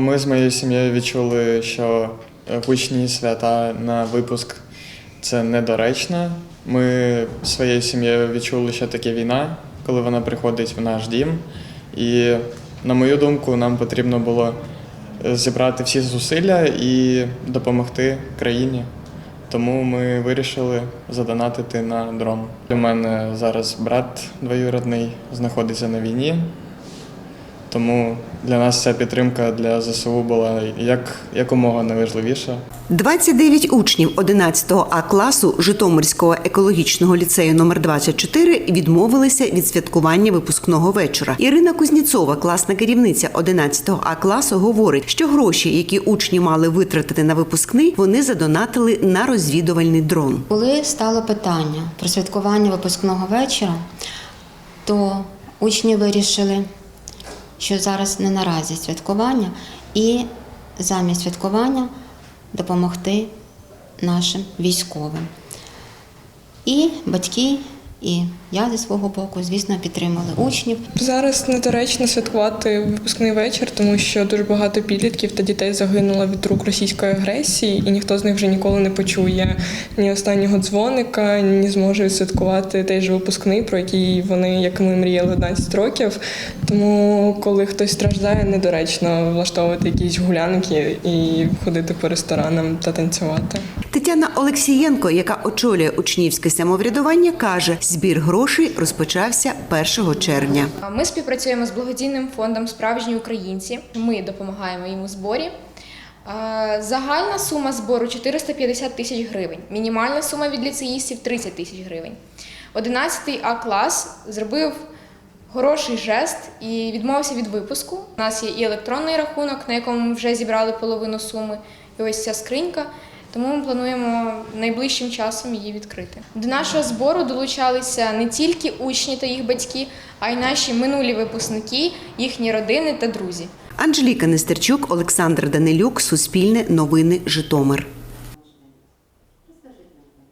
Ми з моєю сім'єю відчули, що гучні свята на випуск це недоречно. Ми своєю сім'єю відчули, що таке війна, коли вона приходить в наш дім. І, на мою думку, нам потрібно було зібрати всі зусилля і допомогти країні. Тому ми вирішили задонатити на дрон. У мене зараз брат двоюродний знаходиться на війні. Тому для нас ця підтримка для ЗСУ була як якомога найважливіша. 29 учнів 11 А класу Житомирського екологічного ліцею номер 24 відмовилися від святкування випускного вечора. Ірина Кузніцова, класна керівниця 11 А класу, говорить, що гроші, які учні мали витратити на випускний, вони задонатили на розвідувальний дрон. Коли стало питання про святкування випускного вечора, то учні вирішили, що зараз не наразі святкування, і замість святкування допомогти нашим військовим. І батьки, і я зі свого боку, звісно, підтримали учнів. Зараз недоречно святкувати випускний вечір, тому що дуже багато підлітків та дітей загинуло від рук російської агресії, і ніхто з них вже ніколи не почує ні останнього дзвоника, ні зможе відсвяткувати той же випускний, про який вони, як ми мріяли 11 років. Тому, коли хтось страждає, недоречно влаштовувати якісь гулянки і ходити по ресторанам та танцювати. Тетяна Олексієнко, яка очолює учнівське самоврядування, каже, збір грошей розпочався 1 червня. Ми співпрацюємо з благодійним фондом Справжні українці. Ми допомагаємо їм у зборі. Загальна сума збору 450 тисяч гривень. Мінімальна сума від ліцеїстів 30 тисяч гривень. 11 А клас зробив хороший жест і відмовився від випуску. У нас є і електронний рахунок, на якому ми вже зібрали половину суми, і ось ця скринька. Тому ми плануємо найближчим часом її відкрити. До нашого збору долучалися не тільки учні та їх батьки, а й наші минулі випускники, їхні родини та друзі. Анжеліка Нестерчук, Олександр Данилюк, Суспільне новини, Житомир.